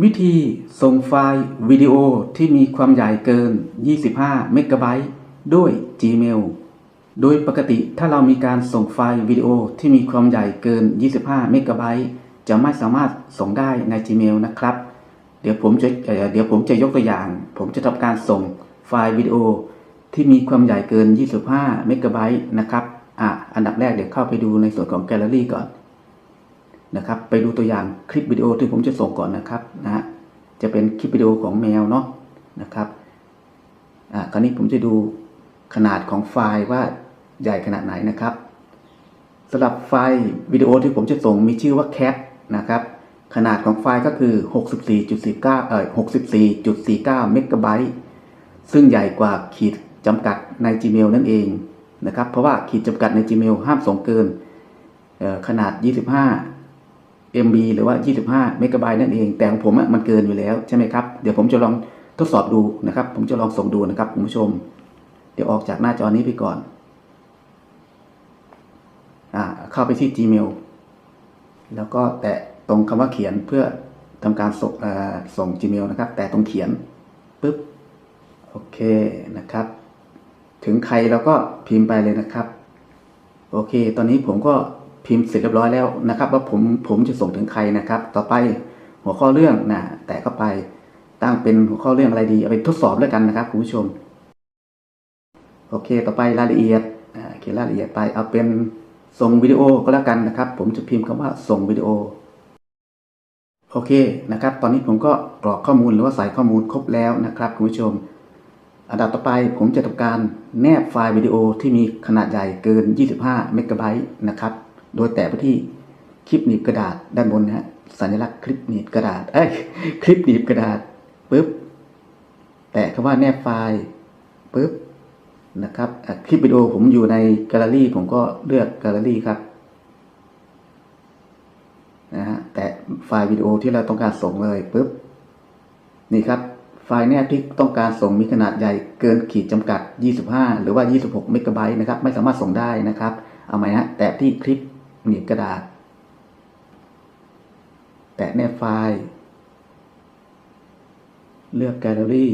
วิธีส่งไฟล์วิดีโอที่มีความใหญ่เกิน 25 เมกะไบต์ด้วย Gmail โดยปกติถ้าเรามีการส่งไฟล์วิดีโอที่มีความใหญ่เกิน 25 เมกะไบต์จะไม่สามารถส่งได้ใน Gmail นะครับ เดี๋ยวผมจะเดี๋ยวผมจะยกตัวอย่าง ผมจะทำการส่งไฟล์วิดีโอที่มีความใหญ่เกิน 25 เมกะไบต์นะครับอะอันดับแรกเดี๋ยวเข้าไปดูในส่วนของแกลเลอรี่ก่อน นะครับ ไปดูตัวอย่างคลิปวิดีโอที่ผมจะส่งก่อนนะครับนะฮะจะเป็นคลิปวิดีโอของแมวเนาะนะครับอ่าคราวนี้ผมจะดูขนาดของไฟล์ว่าใหญ่ขนาดไหนนะครับสำหรับไฟล์วิดีโอที่ผมจะส่งมีชื่อว่า cat นะครับขนาดของไฟล์ก็คือ 64.49 เอ่อ64.49 เมกะไบต์ ซึ่งใหญ่กว่าขีดจำกัดใน Gmail นั่นเองนะครับ เพราะว่าขีดจำกัดใน Gmail ห้ามส่งเกินเอ่อขนาด 25 MB หรือว่า 25 เมกะไบต์นั่นเอง แต่ของผมอะมันเกินอยู่แล้วใช่ไหมครับ เดี๋ยวผมจะลองทดสอบดูนะครับ ผมจะลองส่งดูนะครับคุณผู้ชม เดี๋ยวออกจากหน้าจอนี้ไปก่อนอ่าเข้าไปที่ Gmail แล้วก็แตะตรงคำว่าเขียนเพื่อทำการส่งส่ง Gmail นะครับ แต่ตรงเขียนปุ๊บโอเคนะครับ ถึงใครเราก็พิมพ์ไปเลยนะครับ โอเค ตอนนี้ผมก็ พิมพ์เสร็จเรียบร้อยแล้วนะครับ ว่าผมผมจะส่งถึงใครนะครับ ต่อไปหัวข้อเรื่องนะแตะเข้าไปตั้งเป็นหัวข้อเรื่องอะไรดีเอาไปทดสอบแล้วกันนะครับคุณผู้ชม โอเค ต่อไปรายละเอียดเขียนรายละเอียดไปเอาเป็นส่งวิดีโอก็แล้วกันนะครับ ผมจะพิมพ์คำว่าส่งวิดีโอโอเคนะครับ ตอนนี้ผมก็กรอกข้อมูลหรือว่าใส่ข้อมูลครบแล้วนะครับคุณผู้ชม อันดับต่อไปผมจะทำการแนบไฟล์วิดีโอที่มีขนาดใหญ่เกิน 25 เมกะไบต์นะครับ โดยแตะไปที่คลิปหนีบกระดาษด้านบนนะฮะสัญลักษณ์คลิปหนีบกระดาษเอ้ยคลิปหนีบกระดาษปุ๊บแตะคำว่าแนบไฟล์ปุ๊บนะครับคลิปวิดีโอผมอยู่ในแกลเลอรี่ผมก็เลือกแกลเลอรี่ครับนะฮะแตะไฟล์วิดีโอที่เราต้องการส่งเลยปุ๊บนี่ครับไฟล์แนบที่ต้องการส่งมีขนาดใหญ่เกินขีดจำกัด 25 หรือว่า 26 เมกะไบต์นะครับ ไม่สามารถส่งได้นะครับ เอาใหมฮะ แตะที่คลิป หนีบกระดาษ แตะแนบไฟล์ เลือกแกลเลอรี่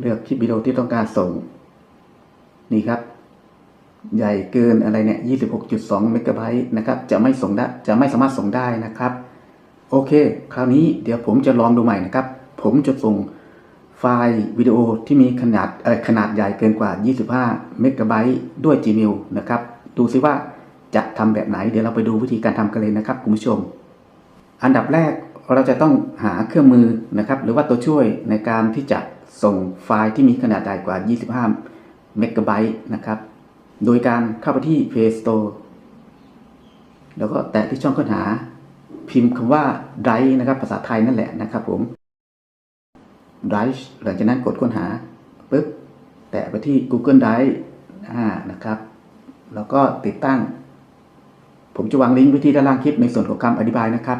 เลือกคลิปวิดีโอที่ต้องการส่ง นี่ครับ ใหญ่เกินอะไรเนี่ย 26.2 เมกะไบต์นะครับ จะไม่ส่งได้ จะไม่สามารถส่งได้นะครับ โอเค คราวนี้เดี๋ยวผมจะลองดูใหม่นะครับ ผมจะส่ง ไฟล์วิดีโอที่มีขนาดขนาดใหญ่เกินกว่า 25 เมกะไบต์ด้วย Gmail นะครับ ดูซิว่าจะทำแบบไหน เดี๋ยวเราไปดูวิธีการทำกันเลยนะครับคุณผู้ชม อันดับแรกเราจะต้องหาเครื่องมือนะครับ หรือว่าตัวช่วยในการที่จะส่งไฟล์ที่มีขนาดใหญ่กว่า 25 เมกะไบต์นะครับ โดยการเข้าไปที่ Play Store แล้วก็แตะที่ช่องค้นหาพิมพ์คำว่า drive นะครับ ภาษาไทยนั่นแหละนะครับผม drive หลังจากนั้นกดค้นหาปุ๊บแตะไปที่ Google Drive นะครับ แล้วก็ติดตั้ง ผมจะวางลิงก์ไว้ที่ด้านล่างคลิปในส่วนของคำอธิบายนะครับ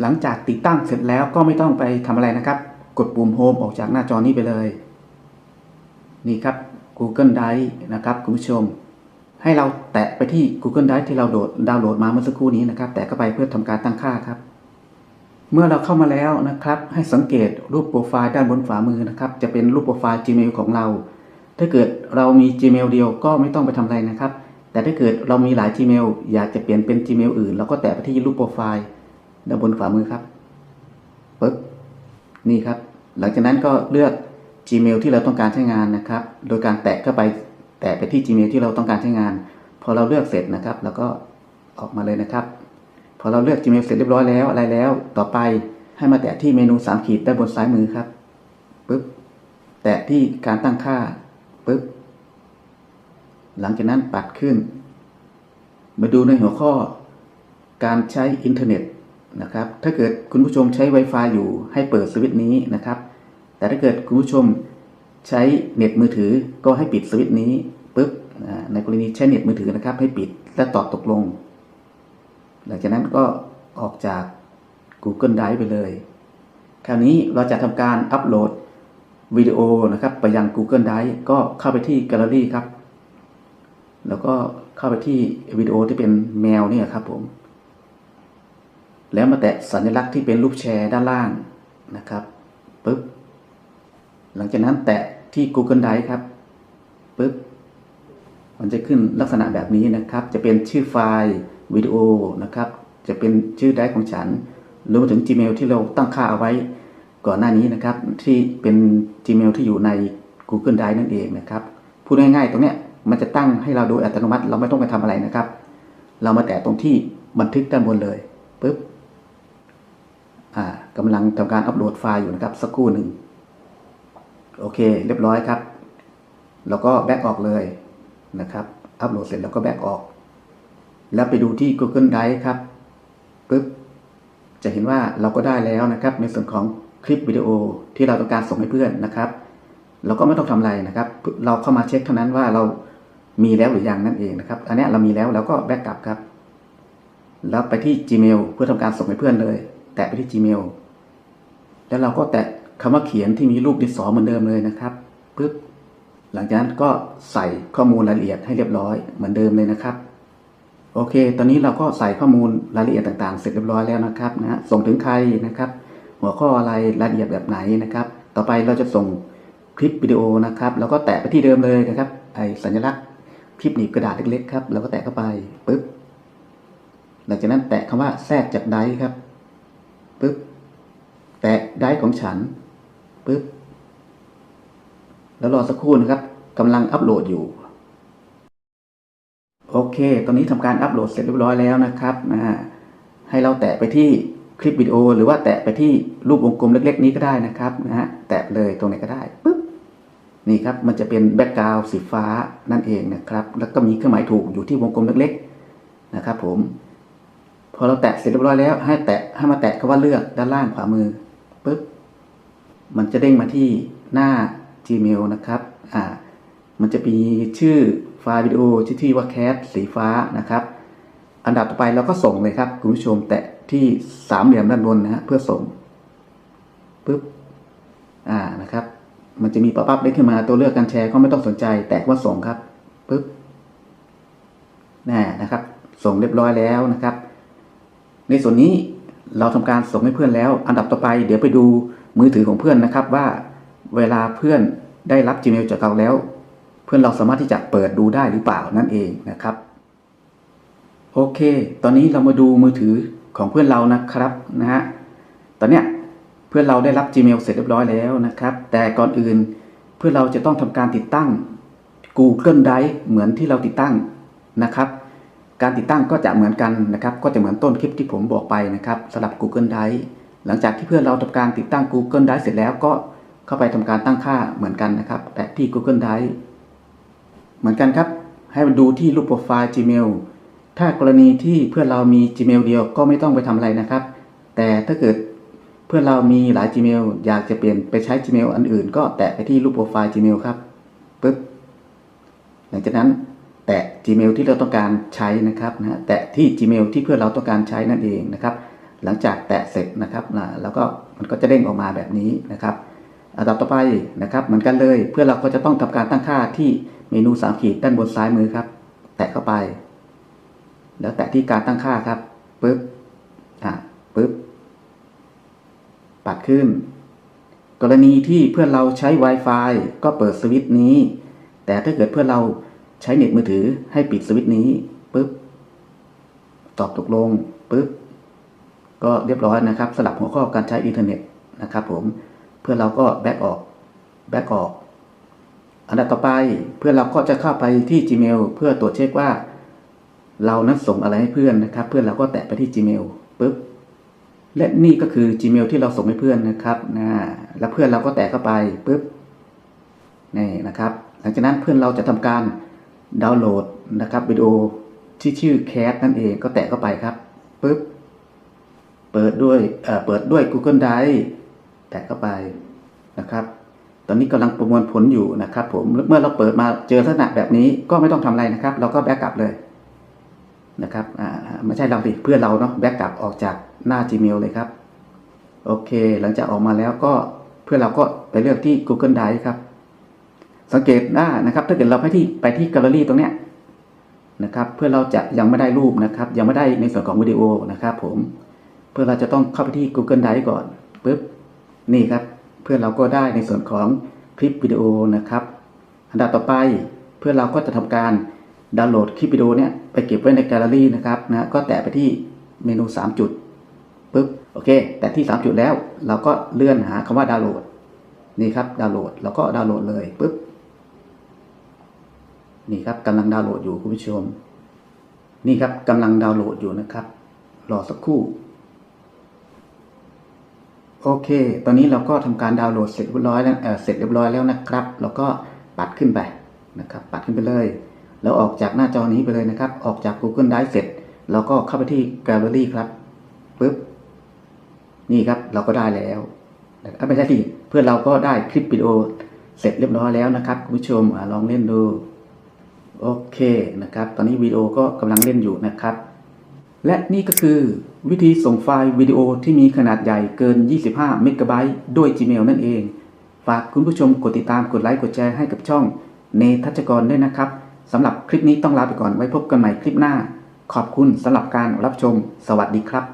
หลังจากติดตั้งเสร็จแล้วก็ไม่ต้องไปทำอะไรนะครับ กดปุ่ม Home ออกจากหน้าจอนี้ไปเลย นี่ครับ Google Drive นะครับคุณผู้ชม ให้เราแตะไปที่ Google Drive ที่เราโดดดาวน์โหลดมาเมื่อสักครู่นี้นะครับ แตะเข้าไปเพื่อทำการตั้งค่าครับ เมื่อเราเข้ามาแล้วนะครับ ให้สังเกตรูปโปรไฟล์ด้านบนขวามือนะครับ จะเป็นรูปโปรไฟล์ Gmail ของเรา ถ้าเกิดเรามี Gmail เดียวก็ไม่ต้องไปทำอะไรนะครับ แต่ถ้าเกิดเรามีหลาย Gmail อยากจะเปลี่ยนเป็น Gmail อื่นเราก็แตะไปที่รูปโปรไฟล์ด้านบนขวามือครับปึ๊บนี่ครับ หลังจากนั้นก็เลือก Gmail ที่เราต้องการใช้งานนะครับ โดยการแตะเข้าไปแตะไปที่ Gmail ที่เราต้องการใช้งาน พอเราเลือกเสร็จนะครับ แล้วก็ออกมาเลยนะครับ อเราเลือก Gmail เสร็จเรียบร้อยแล้วอะไรแล้ว ต่อไปให้มาแตะที่เมนู3ขีดด้านบนซ้ายมือครับปึ๊บแตะที่การตั้งค่าปึ๊บหลังจากนั้นปัดขึ้น มาดูในหัวข้อ การใช้อินเทอร์เน็ตนะครับ ถ้าเกิดคุณผู้ชมใช้ Wi-Fi อยู่ให้เปิดสวิตช์นี้นะครับ แต่ถ้าเกิดคุณผู้ชมใช้เน็ตมือถือก็ให้ปิดสวิตช์นี้ปุ๊บในกรณีใช้เน็ตมือถือนะครับ ให้ปิดและตอบตกลง หลังจากนั้นก็ออกจาก Google Drive ไปเลย คราวนี้เราจะทำการอัปโหลดวิดีโอนะครับไปยัง Google Drive ก็เข้าไปที่แกลเลอรี่ครับ แล้วก็เข้าไปที่วิดีโอที่เป็นแมวเนี่ยครับผม แล้วมาแตะสัญลักษณ์ที่เป็นรูปแชร์ด้านล่างนะครับปึ๊บหลังจากนั้นแตะที่ Google Drive ครับปึ๊บมันจะขึ้นลักษณะแบบนี้นะครับ จะเป็นชื่อไฟล์ วิดีโอนะครับ จะเป็นชื่อไดรฟ์ของฉันรวมถึง Gmail ที่เราตั้งค่าเอาไว้ก่อนหน้านี้นะครับ ที่เป็น Gmail ที่อยู่ใน Google Drive นั่นเองนะครับพูดง่ายๆ ตรงเนี้ยมันจะตั้งให้เราโดยอัตโนมัติ เราไม่ต้องไปทำอะไรนะครับ เรามาแตะตรงที่บันทึกด้านบนเลยปึ๊บอ่ากำลังทำการอัปโหลดไฟล์อยู่นะครับสักครู่หนึ่งโอเค เรียบร้อยครับ แล้วก็แบ็กออกเลยนะครับ อัปโหลดเสร็จแล้วก็แบ็กออก แล้วไปดูที่ Google Drive ครับปึ๊บจะเห็นว่าเราก็ได้แล้วนะครับ ในส่วนของคลิปวิดีโอที่เราต้องการส่งให้เพื่อนนะครับ เราก็ไม่ต้องทำอะไรนะครับ เราเข้ามาเช็คเท่านั้นว่าเรามีแล้วหรือยังนั่นเองนะครับ อันนี้เรามีแล้วเราก็แบ็กกลับครับ แล้วไปที่ Gmail เพื่อทำการส่งให้เพื่อนเลย แตะไปที่ Gmail แล้วเราก็แตะคำว่าเขียนที่มีรูปดินสอเหมือนเดิมเลยนะครับปึ๊บหลังจากนั้นก็ใส่ข้อมูลรายละเอียดให้เรียบร้อยเหมือนเดิมเลยนะครับ โอเค ตอนนี้เราก็ใส่ข้อมูลรายละเอียดต่างๆ เสร็จเรียบร้อยแล้วนะครับนะฮะส่งถึงใครนะครับ หัวข้ออะไรรายละเอียดแบบไหนนะครับ ต่อไปเราจะส่งคลิปวิดีโอนะครับ แล้วก็แตะไปที่เดิมเลยนะครับ ไอสัญลักษณ์คลิปหนีบกระดาษเล็กๆครับแล้วก็แตะเข้าไปปึ๊บหลังจากนั้นแตะคำว่าแทรกจากไดครับปึ๊บแตะไดของฉันปึ๊บแล้วรอสักครู่นะครับกำลังอัปโหลดอยู่ เค ตอนนี้ทำการอัปโหลดเสร็จเรียบร้อยแล้วนะครับนะฮะให้เราแตะไปที่คลิปวิดีโอ หรือว่าแตะไปที่รูปวงกลมเล็ก ๆ นี้ก็ได้นะครับนะฮะแตะเลยตรงไหนก็ได้ปึ๊บนี่ครับมันจะเป็นแบ็กกราวด์สีฟ้านั่นเองนะครับ แล้วก็มีเครื่องหมายถูกอยู่ที่วงกลมเล็กๆนะครับ ผม พอเราแตะเสร็จเรียบร้อยแล้ว ให้แตะให้มาแตะคำว่าเลือกด้านล่างขวามือปึ๊บมันจะเด้งมาที่หน้า Gmail นะครับ อ่า มันจะมีชื่อ ไฟล์วิดีโอที่ที่ว่าแคสสีฟ้านะครับ อันดับต่อไปเราก็ส่งเลยครับคุณผู้ชมแตะที่สามเหลี่ยมด้านบนนะฮะเพื่อส่งปึ๊บอ่านะครับ มันจะมีป๊อปอัพเด้ขึ้นมาตัวเลือกการแชร์ก็ไม่ต้องสนใจ แตะว่าส่งครับปึ๊บน่นะครับ ส่งเรียบร้อยแล้วนะครับ ในส่วนนี้เราทำการส่งให้เพื่อนแล้ว อันดับต่อไป เดี๋ยวไปดูมือถือของเพื่อนนะครับว่าเวลาเพื่อนได้รับ Gmail จากเราแล้ว เพื่อนเราสามารถที่จะเปิดดูได้หรือเปล่านั่นเองนะครับ โอเค ตอนนี้เรามาดูมือถือของเพื่อนเรานะครับนะฮะตอนเนี้ยเพื่อนเราได้รับ Gmail เสร็จเรียบร้อยแล้วนะครับ แต่ก่อนอื่นเพื่อนเราจะต้องทำการติดตั้ง Google Drive เหมือนที่เราติดตั้งนะครับ การติดตั้งก็จะเหมือนกันนะครับ ก็จะเหมือนต้นคลิปที่ผมบอกไปนะครับสำหรับ Google Drive หลังจากที่เพื่อนเราทำการติดตั้ง Google Drive เสร็จแล้วก็เข้าไปทำการตั้งค่าเหมือนกันนะครับ แต่ที่ Google Drive เหมือนกันครับ ให้มันดูที่รูปโปรไฟล์ Gmail ถ้ากรณีที่เพื่อนเรามี Gmail เดียวก็ไม่ต้องไปทำอะไรนะครับ แต่ถ้าเกิดเพื่อนเรามีหลาย Gmail อยากจะเปลี่ยนไปใช้ Gmail อันอื่น ก็แตะไปที่รูปโปรไฟล์ Gmail ครับปึ๊บหลังจากนั้นแตะ Gmail ที่เราต้องการใช้นะครับนะแตะที่ Gmail ที่เพื่อนเราต้องการใช้นั่นเองนะครับ หลังจากแตะเสร็จนะครับนะแล้วก็มันก็จะเด้งออกมาแบบนี้นะครับอันดับต่อไปนะครับ เหมือนกันเลยเพื่อนเราก็จะต้องทำการตั้งค่าที่ เมนูสามขีดด้านบนซ้ายมือครับ แตะเข้าไป แล้วแตะที่การตั้งค่าครับปึ๊บอะปึ๊บปัดขึ้น กรณีที่เพื่อนเราใช้ Wi-Fi ก็เปิดสวิตช์นี้ แต่ถ้าเกิดเพื่อนเราใช้เน็ตมือถือให้ปิดสวิตช์นี้ปึ๊บตอบตกลงปึ๊บก็เรียบร้อยนะครับสลับหัวข้อการใช้อินเทอร์เน็ตนะครับผมเพื่อนเราก็แบ็กออกแบ็กออก อันดับต่อไปเพื่อนเราก็จะเข้าไปที่ Gmail เพื่อตรวจเช็คว่า เรานั้นส่งอะไรให้เพื่อนนะครับ เพื่อนเราก็แตะไปที่ Gmail ปึ๊บและนี่ก็คือ Gmail ที่เราส่งให้เพื่อนนะครับนะแล้วเพื่อนเราก็แตะเข้าไปปึ๊บนี่นะครับ หลังจากนั้นเพื่อนเราจะทำการดาวน์โหลดนะครับวิดีโอที่ชื่อแคสนั่นเองก็แตะเข้าไปครับปึ๊บเปิดด้วยเอ่อเปิดด้วย Google Drive แตะเข้าไปนะครับ ตอนนี้กำลังประมวลผลอยู่นะครับผมเมื่อเราเปิดมาเจอลักษณะแบบนี้ก็ไม่ต้องทำอะไรนะครับ เราก็แบ็กกลับเลยนะครับอ่าไม่ใช่เราสิเพื่อนเราเนาะแบ็กกลับออกจากหน้า Gmail เลยครับ โอเค หลังจากออกมาแล้วก็เพื่อเราก็ไปเลือกที่ Google Drive ครับ สังเกตหน้านะครับ ถ้าเกิดเราไปที่ไปที่แกลเลอรี่ตรงเนี้ยนะครับ เพื่อเราจะยังไม่ได้รูปนะครับ ยังไม่ได้ในส่วนของวิดีโอนะครับผมเพื่อเราจะต้องเข้าไปที่ Google Drive ก่อนปุ๊บนี่ครับ เพื่อเราก็ได้ในส่วนของคลิปวิดีโอนะครับ อันดับต่อไปเพื่อเราก็จะทำการดาวน์โหลดคลิปวิดีโอเนี่ยไปเก็บไว้ในแกลเลอรี่นะครับนะก็แตะไปที่เมนู 3 จุดปุ๊บโอเค แต่ที่ 3 จุดแล้ว เราก็เลื่อนหาคำว่าดาวน์โหลดนี่ครับดาวน์โหลดเราก็ดาวน์โหลดเลยปุ๊บนี่ครับกำลังดาวน์โหลดอยู่คุณผู้ชม นี่ครับกำลังดาวน์โหลดอยู่นะครับ รอสักครู่ โอเค ตอนนี้เราก็ทำการดาวน์โหลดเสร็จเรียบร้อยแล้วเเสร็จเรียบร้อยแล้วนะครับ เราก็ปัดขึ้นไปนะครับ ปัดขึ้นไปเลย แล้วออกจากหน้าจอนี้ไปเลยนะครับ ออกจาก Google Drive เสร็จ เราก็เข้าไปที่ Gallery ครับปึ๊บ นี่ครับ เราก็ได้แล้วนะครับไม่ใช่สิเพื่อนเราก็ได้คลิปวิดีโอเสร็จเรียบร้อยแล้วนะครับคุณผู้ชมอลองเล่นดู โอเคนะครับ ตอนนี้วิดีโอก็กำลังเล่นอยู่นะครับ และนี่ก็คือวิธีส่งไฟล์วิดีโอที่มีขนาดใหญ่เกิน 25 เมกะไบต์ด้วย Gmail นั่นเอง ฝากคุณผู้ชมกดติดตามกดไลค์กดแชร์ให้กับช่อง เนทัชกรด้วยนะครับสำหรับคลิปนี้ต้องลาไปก่อนไว้พบกันใหม่คลิปหน้า ขอบคุณสำหรับการรับชม สวัสดีครับ